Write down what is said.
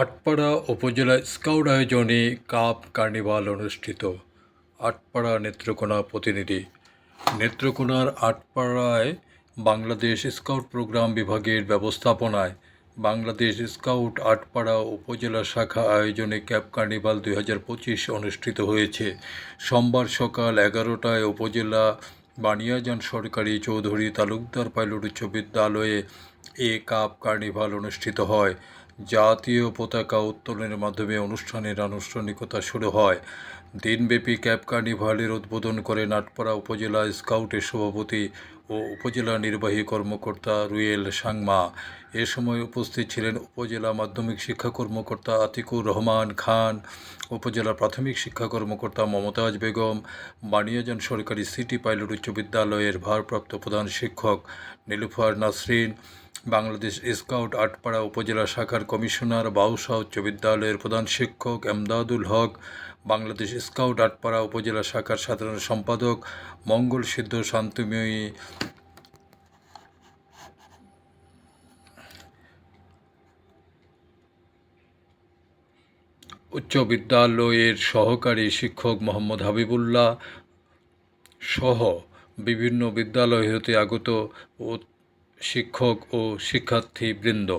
আটপাড়া উপজেলা স্কাউট আয়োজনে cup carnival অনুষ্ঠিত। আটপাড়া নেত্রকোনা প্রতিনিধি। নেত্রকোনার আটপাড়ায় বাংলাদেশ স্কাউট প্রোগ্রাম বিভাগের ব্যবস্থাপনায় বাংলাদেশ স্কাউট আটপাড়া উপজেলা শাখা আয়োজনে ক্যাপ কার্নিভাল দুই হাজার পঁচিশ অনুষ্ঠিত হয়েছে। সোমবার সকাল এগারোটায় উপজেলা বানিয়াজান সরকারি চৌধুরী তালুকদার পাইলট উচ্চ বিদ্যালয়ে এ কাপ কার্নিভাল অনুষ্ঠিত হয়। জাতীয় পতাকা উত্তোলনের মাধ্যমে অনুষ্ঠানের আনুষ্ঠানিকতা শুরু হয়। দিনব্যাপী ক্যাপ কার্নিভালের উদ্বোধন করে নাটপাড়া উপজেলা স্কাউটের সভাপতি ও উপজেলা নির্বাহী কর্মকর্তা রুয়েল সাংমা। এ সময় উপস্থিত ছিলেন উপজেলা মাধ্যমিক শিক্ষা কর্মকর্তা আতিকুর রহমান খান, উপজেলা প্রাথমিক শিক্ষা কর্মকর্তা মমতাজ বেগম বানিয়াজান সরকারি সিটি পাইলট উচ্চ বিদ্যালয়ের ভারপ্রাপ্ত প্রধান শিক্ষক নীলুফার নাসরিন বাংলাদেশ স্কাউট আটপাড়া উপজেলা শাখার কমিশনার বাউসা উচ্চ বিদ্যালয়ের প্রধান শিক্ষক এমদাদুল হক, বাংলাদেশ স্কাউট আটপাড়া উপজেলা শাখার সাধারণ সম্পাদক মঙ্গল সিদ্ধ শান্তময়ী উচ্চ বিদ্যালয়ের সহকারী শিক্ষক মোহাম্মদ হাবিবুল্লাহ সহ বিভিন্ন বিদ্যালয় হতে আগত শিক্ষক ও শিক্ষার্থীবৃন্দ।